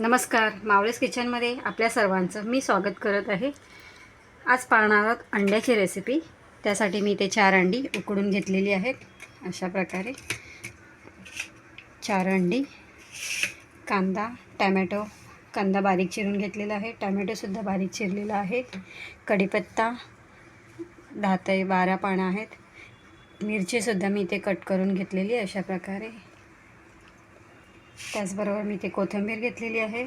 नमस्कार मावळेस किचनमध्ये आपल्या सर्वांचं मी स्वागत करत आहे. आज पाहणार आहोत अंड्याची रेसिपी त्यासाठी मी ते चार अंडी उकडून घेतलेली आहेत. अशा प्रकारे चार अंडी कांदा टॅमॅटो कांदा बारीक चिरून घेतलेला आहे. टॅमॅटोसुद्धा बारीक चिरलेला आहे. कढीपत्ता दहा ते बारा पानं आहेत. मिरचीसुद्धा मी ते कट करून घेतलेली अशा प्रकारे त्याचबरोबर मी ते कोथिंबीर घेतलेली आहे.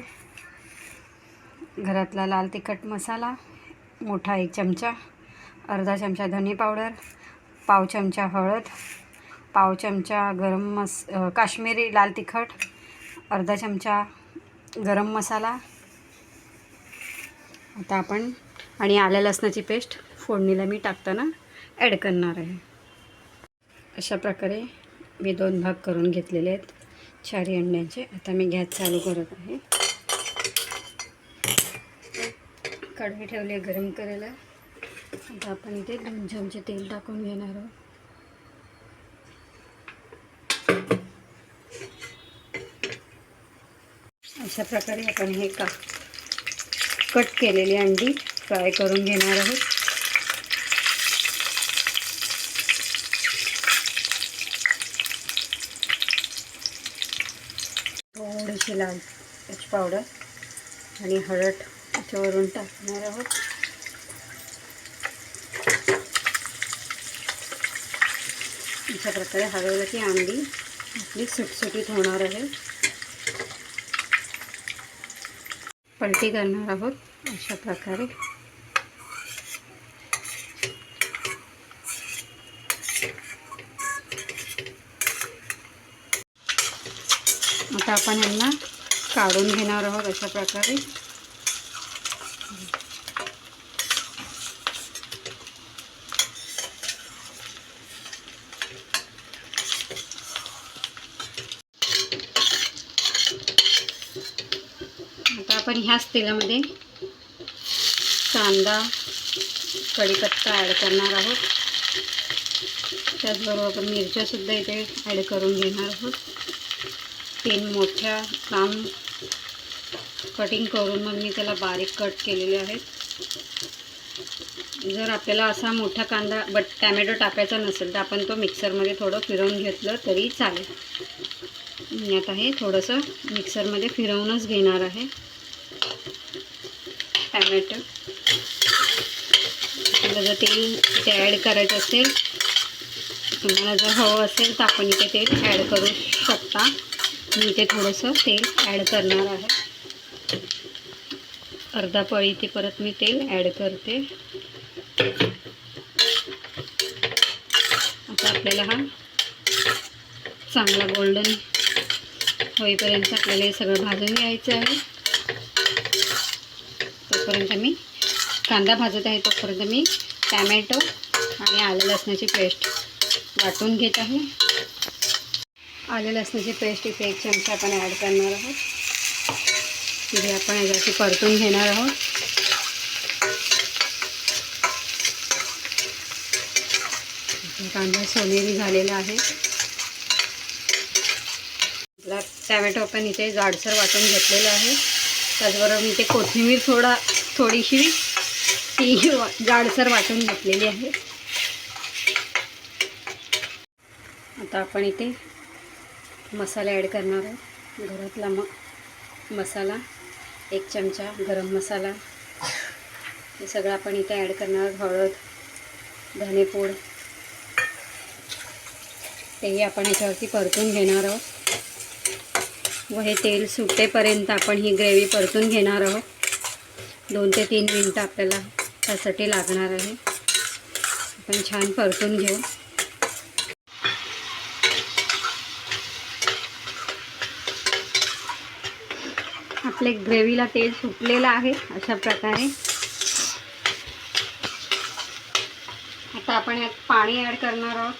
घरातला लाल तिखट मसाला मोठा एक चमचा अर्धा चमचा धने पावडर पाव चमचा हळद पाव चमचा गरम मस काश्मीरी लाल तिखट अर्धा चमचा गरम मसाला. आता आपण आणि आल्या लसणाची पेस्ट फोडणीला मी टाकताना ॲड करणार आहे. अशा प्रकारे मी दोन भाग करून घेतलेले आहेत. चारी अंड्यांचे आता मी गॅस चालू करत आहे. कढई ठेवली गरम करायला. आता आपण इथे दोन चमचे तेल टाकून घेणार आहोत. अशा प्रकारे आपण हे का कट केलेली अंडी फ्राय करून घेणार आहोत. इथे लाल मिरच पावडर आणि हळद याच्यावरून टाकणार आहोत. अशा प्रकारे हळवलं की आंबी आपली सुटसुटीत होणार आहे. पलटी करणार आहोत अशा प्रकारे. आता आपण यांना काढून घेणार आहोत अशा प्रकारे. आता आपण ह्याच तेलामध्ये कांदा कढीपत्ता ॲड करणार आहोत. त्याचबरोबर आपण मिरच्यासुद्धा इथे ॲड करून घेणार आहोत. तीन मोठ्या लांब कटिंग करून मग मी त्याला बारीक कट केलेले आहेत. जर आपल्याला असा मोठा कांदा बट टॅमॅटो टाकायचा नसेल तर आपण तो मिक्सरमध्ये थोडं फिरवून घेतलं तरी चालेल. मी आता हे थोडंसं मिक्सरमध्ये फिरवूनच घेणार आहे. टॅमॅटो. आपल्याला जर तेल इथे ॲड करायचं असेल तुम्हाला जर हवं असेल तर आपण इथे तेल ॲड करू शकता. मी इथे थोडंसं तेल ॲड करणार आहे. अर्धा पळी इथे परत मी तेल ॲड करते. आता आपल्याला हा चांगला गोल्डन होईपर्यंत आपल्याला हे सगळं भाजून घ्यायचं आहे. तोपर्यंत मी कांदा भाजत आहे तोपर्यंत मी टॅमॅटो आणि आलं लसणाची पेस्ट वाटून घेत आहे. आले लसणाची पेस्ट इथे एक चमचा आपण ॲड करणार आहोत. जे आपण याच्याशी परतून घेणार आहोत. कांदा सोनेरी झालेला आहे. आपला टॅमॅटो आपण इथे जाडसर वाटून घेतलेलं आहे. त्याचबरोबर इथे कोथिंबीर थोडा थोडीशी ती जाडसर वाटून घेतलेली आहे. आता आपण इथे मसाला ॲड करणार आहोत घरातला म मसाला एक चमचा गरम मसाला. हे सगळं आपण इथे ॲड करणार आहोत. हळद धनेपूड. तेही आपण याच्यावरती परतून घेणार आहोत. व हे तेल सुटेपर्यंत आपण ही ग्रेव्ही परतून घेणार आहोत. दोन ते तीन मिनटं आपल्याला त्यासाठी लागणार आहे. आपण छान परतून घेऊ. आपले ग्रेव्हीला तेल सुटलेलं आहे अशा प्रकारे. आता आपण यात पाणी ॲड करणार आहोत.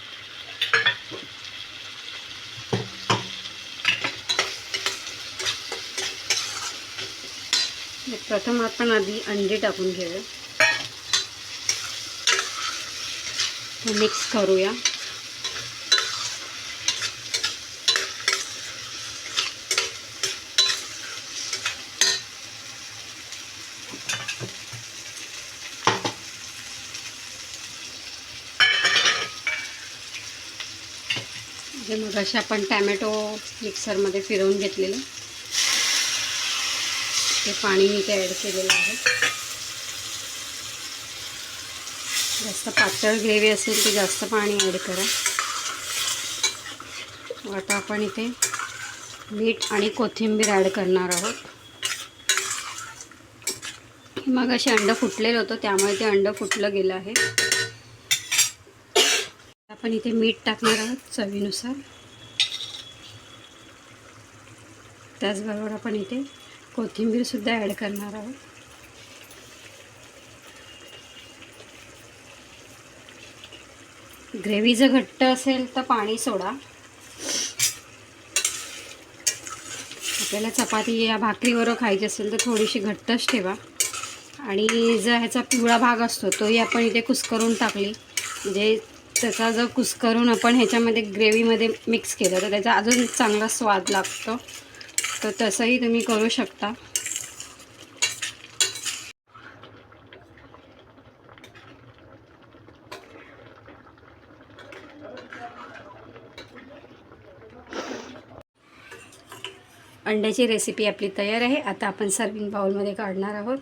प्रथम आपण आधी अंडी टाकून घेऊया. मिक्स करूया. जे मग असे आपण टॅमॅटो मिक्सरमध्ये फिरवून घेतलेलं. ते पाणी मी ते ॲड केलेलं आहे. जास्त पातळ ग्रेव्ही असेल ते जास्त पाणी ॲड करा. आता आपण इथे मीठ आणि कोथिंबीर ॲड करणार आहोत. मग असे अंडं फुटलेलं होतं त्यामुळे ते अंडं फुटलं गेलं आहे. आपण इथे मीठ टाकणार आहोत चवीनुसार. त्याचबरोबर आपण इथे कोथिंबीरसुद्धा ॲड करणार आहोत. ग्रेव्ही जर घट्ट असेल तर पाणी सोडा. आपल्याला चपाती या भाकरीवर खायची असेल तर थोडीशी घट्टच ठेवा. आणि जो ह्याचा पिवळा भाग असतो तोही आपण इथे कुस्करून टाकली. म्हणजे त्याचा जर कुस्करून आपण ह्याच्यामध्ये ग्रेव्हीमध्ये मिक्स केलं तर त्याचा अजून चांगला स्वाद लागतो. तर तसंही तुम्ही करू शकता. अंड्याची रेसिपी आपली तयार आहे. आता आपण सर्विंग बाउलमध्ये काढणार आहोत.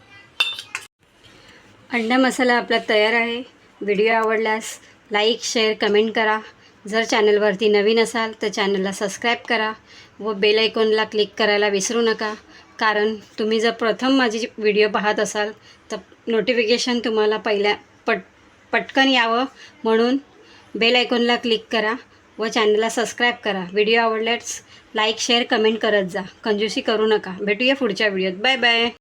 अंडा मसाला आपला तयार आहे. व्हिडिओ आवडल्यास लाईक शेअर कमेंट करा. जर चॅनलवरती नवीन असाल तर चॅनलला सबस्क्राईब करा व बेल आयकॉनला क्लिक करायला विसरू नका. कारण तुम्ही जर प्रथम माझी व्हिडिओ पाहत असाल तर नोटिफिकेशन तुम्हाला पहिल्या पट पटकन यावं. म्हणून बेल आयकॉनला क्लिक करा व चॅनलला सबस्क्राईब करा. व्हिडिओ आवडल्यास लाईक शेअर कमेंट करत जा. कंजूसी करू नका. भेटूया पुढच्या व्हिडिओत. Bye bye.